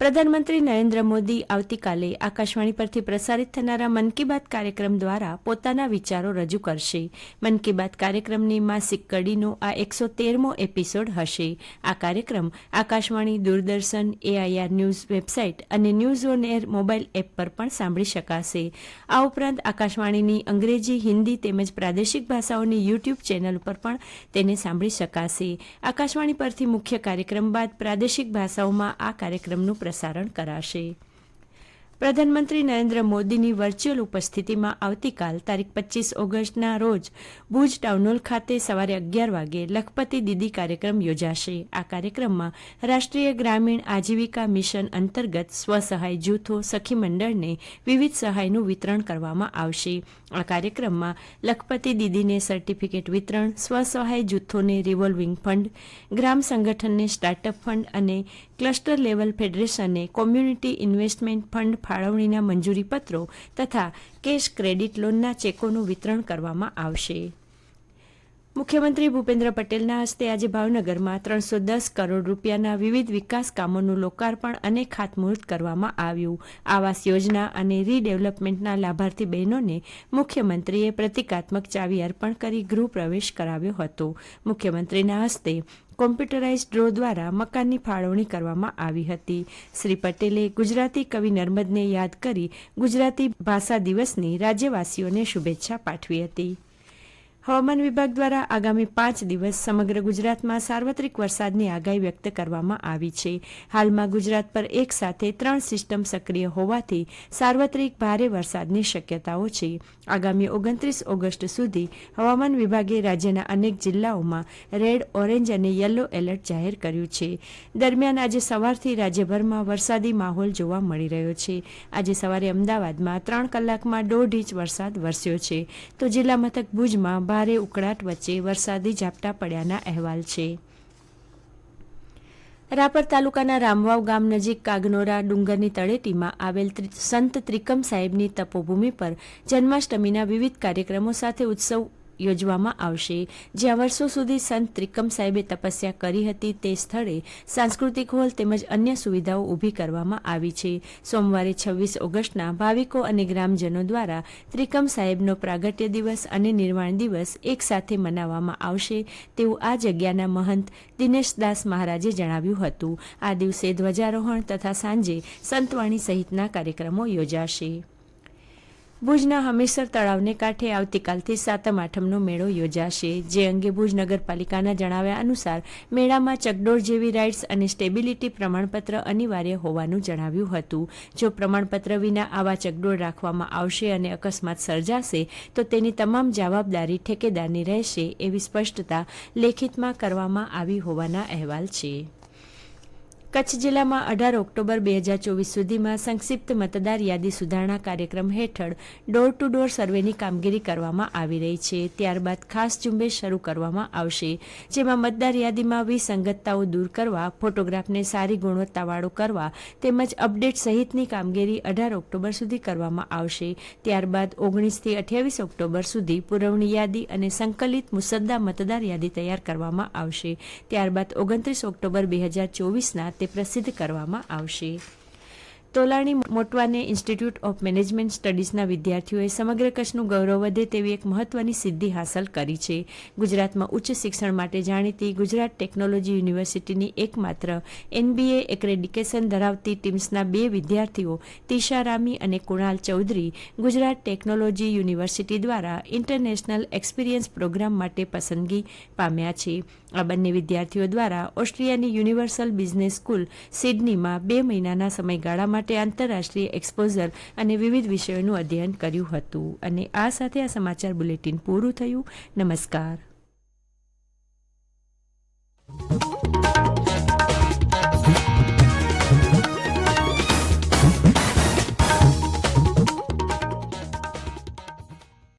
પ્રધાનમંત્રી નરેન્દ્ર મોદી આવતીકાલે આકાશવાણી પરથી પ્રસારિત થનારા મન કી બાત કાર્યક્રમ દ્વારા પોતાના વિચારો રજૂ કરશે. મન કી બાત કાર્યક્રમની માસિક કડીનો આ એકસો તેરમો એપિસોડ હશે. આ કાર્યક્રમ Akashvani, Doordarshan AIR news website અને news on air mobile app પર પણ સાંભળી શકાશે. આ ઉપરાંત આકાશવાણીની અંગ્રેજી, હિન્દી તેમજ પ્રાદેશિક ભાષાઓની યુટ્યુબ ચેનલ પર પણ તેને સાંભળી શકાશે. આકાશવાણી પરથી મુખ્ય કાર્યક્રમ બાદ પ્રાદેશિક ભાષાઓમાં આ કાર્યક્રમનું પ્રસારણ કરાશે. પ્રધાનમંત્રી નરેન્દ્ર મોદીની વર્ચ્યુઅલ ઉપસ્થિતિમાં આવતીકાલ તારીખ પચીસ ઓગસ્ટના રોજ ભુજ ટાઉનહોલ ખાતે સવારે અગિયાર વાગે લખપતિ દીદી કાર્યક્રમ યોજાશે. આ કાર્યક્રમમાં રાષ્ટ્રીય ગ્રામીણ આજીવિકા મિશન અંતર્ગત સ્વસહાય જૂથો, સખી મંડળને વિવિધ સહાયનું વિતરણ કરવામાં આવશે. આ કાર્યક્રમમાં લખપતિ દીદીને સર્ટિફિકેટ વિતરણ, સ્વસહાય જૂથોને રિવોલ્વિંગ ફંડ ગ્રામ સંગઠનને સ્ટાર્ટઅપ ફંડ અને ક્લસ્ટર લેવલ ફેડરેશનને કોમ્યુનિટી ઇન્વેસ્ટમેન્ટ ફંડ ફાળવણીના મંજૂરી પત્રો તથા કેશ ક્રેડિટ લોનના ચેકોનું વિતરણ કરવામાં આવશે. મુખ્યમંત્રી ભૂપેન્દ્ર પટેલના હસ્તે આજે ભાવનગરમાં ત્રણસો દસ કરોડ રૂપિયાના વિવિધ વિકાસ કામોનું લોકાર્પણ અને ખાતમુહૂર્ત કરવામાં આવ્યું. આવાસ યોજના અને રીડેવલપમેન્ટના લાભાર્થી બહેનોને મુખ્યમંત્રીએ પ્રતિકાત્મક ચાવી અર્પણ કરી ગૃહપ્રવેશ કરાવ્યો હતો. મુખ્યમંત્રીના હસ્તે કોમ્પ્યુટરાઇઝ ડ્રો દ્વારા મકાનની ફાળવણી કરવામાં આવી હતી. શ્રી પટેલે ગુજરાતી કવિ નર્મદને યાદ કરી ગુજરાતી ભાષા દિવસની રાજ્યવાસીઓને શુભેચ્છા પાઠવી હતી. હવામાન વિભાગ દ્વારા આગામી પાંચ દિવસ સમગ્ર ગુજરાતમાં સાર્વત્રિક વરસાદની આગાહી વ્યક્ત કરવામાં આવી છે. હાલમાં ગુજરાત પર એક સાથે ત્રણ સિસ્ટમ સક્રિય હોવાથી સાર્વત્રિક ભારે વરસાદની શક્યતાઓ છે. આગામી ઓગણત્રીસ ઓગસ્ટ સુધી હવામાન વિભાગે રાજ્યના અનેક જિલ્લાઓમાં રેડ, ઓરેન્જ અને યલો એલર્ટ જાહેર કર્યું છે. દરમિયાન આજે સવારથી રાજ્યભરમાં વરસાદી માહોલ જોવા મળી રહ્યો છે. આજે સવારે અમદાવાદમાં ત્રણ કલાકમાં દોઢ ઇંચ વરસાદ વરસ્યો છે. તો જિલ્લા મથક ભુજમાં ભારે ઉકળાટ વચ્ચે વરસાદી ઝાપટા પડ્યાના અહેવાલ છે. રાપર તાલુકાના રામવાવ ગામ નજીક કાગનોરા ડુંગરની તળેટીમાં આવેલ સંત ત્રિકમ સાહેબની તપોભૂમિ પર જન્માષ્ટમીના વિવિધ કાર્યક્રમો સાથે ઉત્સવ યોજવામાં આવશે. જ્યાં વર્ષો સુધી સંત ત્રિકમ સાહેબે તપસ્યા કરી હતી તે સ્થળે સાંસ્કૃતિક હોલ તેમજ અન્ય સુવિધાઓ ઊભી કરવામાં આવી છે. સોમવારે છવ્વીસ ઓગસ્ટના ભાવિકો અને ગ્રામજનો દ્વારા ત્રિકમ સાહેબનો પ્રાગટ્ય દિવસ અને નિર્વાણ દિવસ એક સાથે મનાવવામાં આવશે તેવું આ જગ્યાના મહંત દિનેશદાસ મહારાજે જણાવ્યું હતું. આ દિવસે ધ્વજારોહણ તથા સાંજે સંતવાણી સહિતના કાર્યક્રમો યોજાશે. ભુજના હમીરસર તળાવને કાંઠે આવતીકાલથી સાતમ આઠમનો મેળો યોજાશે, જે અંગે ભુજ નગરપાલિકાના જણાવ્યા અનુસાર મેળામાં ચકડોળ જેવી રાઇડ્સ અને સ્ટેબિલિટી પ્રમાણપત્ર અનિવાર્ય હોવાનું જણાવ્યું હતું. જો પ્રમાણપત્ર વિના આવા ચકડોળ રાખવામાં આવશે અને અકસ્માત સર્જાશે, તો તેની તમામ જવાબદારી ઠેકેદારની રહેશે, એવી સ્પષ્ટતા લેખિતમાં કરવામાં આવી હોવાના અહેવાલ છે. કચ્છ જિલ્લામાં અઢાર ઓક્ટોબર બે હજાર ચોવીસ સુધીમાં સંક્ષિપ્ત મતદાર યાદી સુધારણા કાર્યક્રમ હેઠળ ડોર ટુ ડોર સર્વેની કામગીરી કરવામાં આવી રહી છે. ત્યારબાદ ખાસ ઝુંબેશ શરૂ કરવામાં આવશે, જેમાં મતદાર યાદીમાં વિસંગતતાઓ દૂર કરવા, ફોટોગ્રાફને સારી ગુણવત્તાવાળો કરવા તેમજ અપડેટ સહિતની કામગીરી અઢાર ઓક્ટોબર સુધી કરવામાં આવશે. ત્યારબાદ ઓગણીસથી અઠ્યાવીસ ઓક્ટોબર સુધી પુરવણી યાદી અને સંકલિત મુસદ્દા મતદાર યાદી તૈયાર કરવામાં આવશે. ત્યારબાદ ઓગણત્રીસ ઓક્ટોબર બે હજાર ચોવીસના તે પ્રસિદ્ધ કરવામાં આવશે. Tolani Motwane institute of management સ્ટડીઝના વિદ્યાર્થીઓએ સમગ્ર કચ્છનું ગૌરવ વધે તેવી એક મહત્વની સિદ્ધિ હાંસલ કરી છે. ગુજરાતમાં ઉચ્ચ શિક્ષણ માટે જાણીતી ગુજરાત ટેકનોલોજી યુનિવર્સિટીની એકમાત્ર એનબીએ એક્રેડિકેશન ધરાવતી ટીમ્સના બે વિદ્યાર્થીઓ તિશા રામી અને કુણાલ ચૌધરી ગુજરાત ટેકનોલોજી યુનિવર્સિટી દ્વારા ઇન્ટરનેશનલ એક્સપિરિયન્સ પ્રોગ્રામ માટે પસંદગી પામ્યા છે. આ બંને વિદ્યાર્થીઓ દ્વારા ઓસ્ટ્રિયાની યુનિવર્સલ બિઝનેસ સ્કૂલ સિડનીમાં બે મહિનાના સમયગાળા માટે આંતરરાષ્ટ્રીય એક્સપોઝર અને વિવિધ વિષયોનું અધ્યયન કર્યું હતું. અને આ સાથે આ સમાચાર બુલેટિન પૂરું થયું. નમસ્કાર.